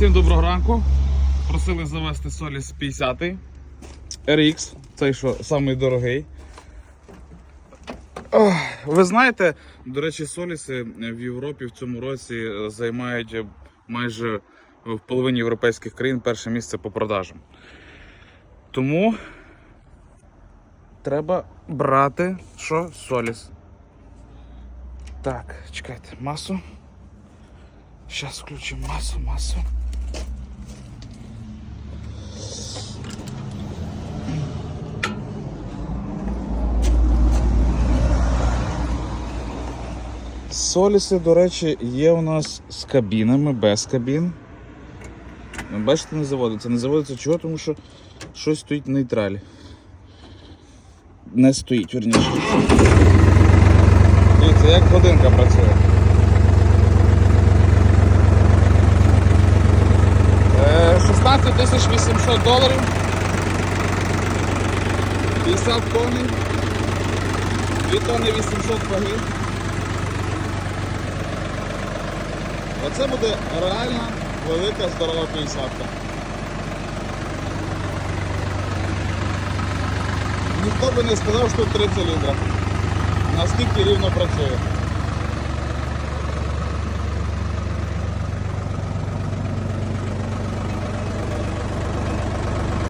Всім доброго ранку. Просили завести Соліс 50 RX, цей що самий дорогий. Ох, Ви знаєте, до речі, Соліси в Європі в цьому році займають майже в половині європейських країн перше місце по продажам. Тому треба брати що? Соліс. Так, чекайте, масу. Зараз включимо масу, масу. Соліси, до речі, є у нас з кабінами, без кабін. Ну, Бачите, не заводиться. Не заводиться чого, тому що щось стоїть нейтралі. Не стоїть, верніше. Дивіться, як годинка працює. Е, 16 тисяч 800 доларів. 50 коней. 2 тонни 800 ваги. Оце буде реально велика здорова 50 Ніхто би не сказав, що тут 3 циліндра. Наскільки рівно працює.